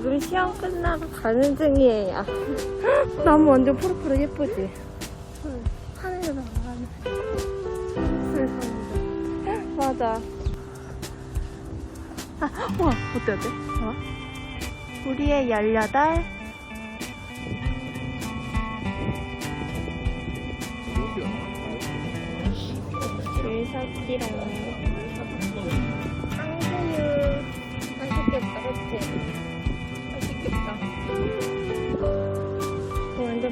지금 시험 끝나고 가는 중이에요. 나무 완전 푸릇푸릇 예쁘지? 하늘에서 나가는. 맞아. 아, 와, 어때, 어때? 어? 우리의 18. 줄 섰지롱. 앙수유. 맛있겠다, 그치?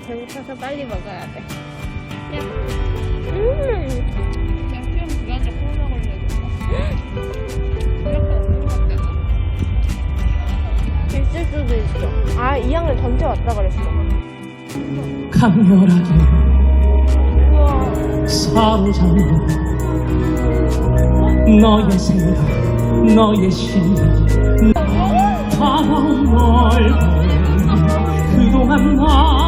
배고파서 빨리 먹어야 돼. 야. 음. 있을 수도 있어. 아, 2학년 전체 왔다 그랬어. 강렬하게. 사로잡는 너의 생각 너의 심장 다가온 널 그동안 나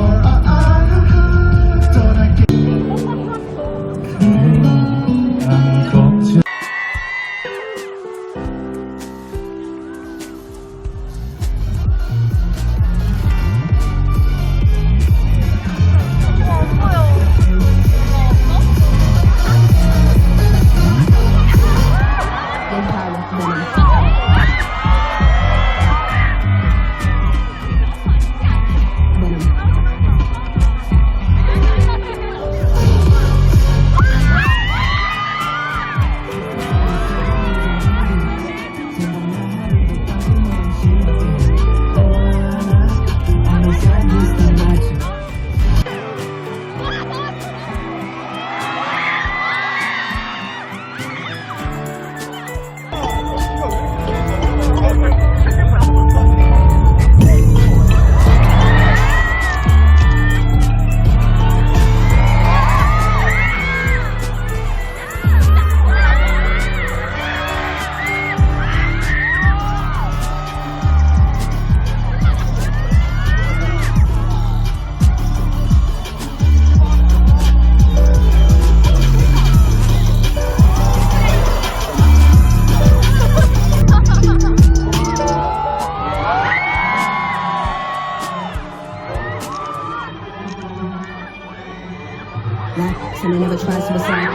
black, so I never try suicide.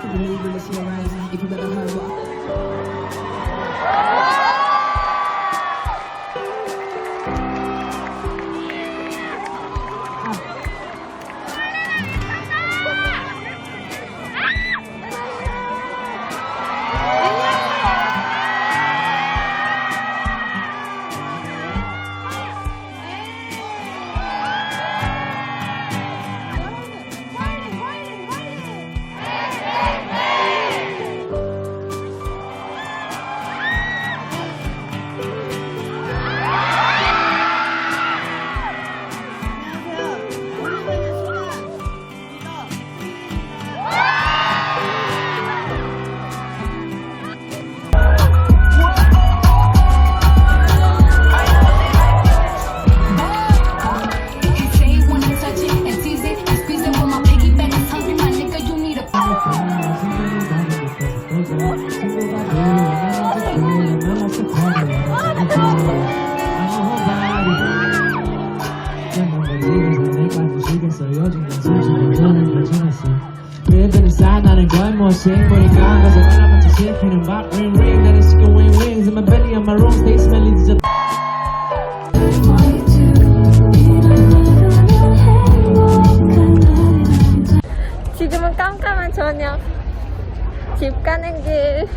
For the eyes. If you ever heard what. 그들은 쌓아나는 건 무엇이 머리가 안 가서 말라만 쳐 시키는 밥 ring ring 나는 시켜 wing wings in my belly on my room stay smelly 진짜 지금은 깜깜한 저녁. 집 가는 길.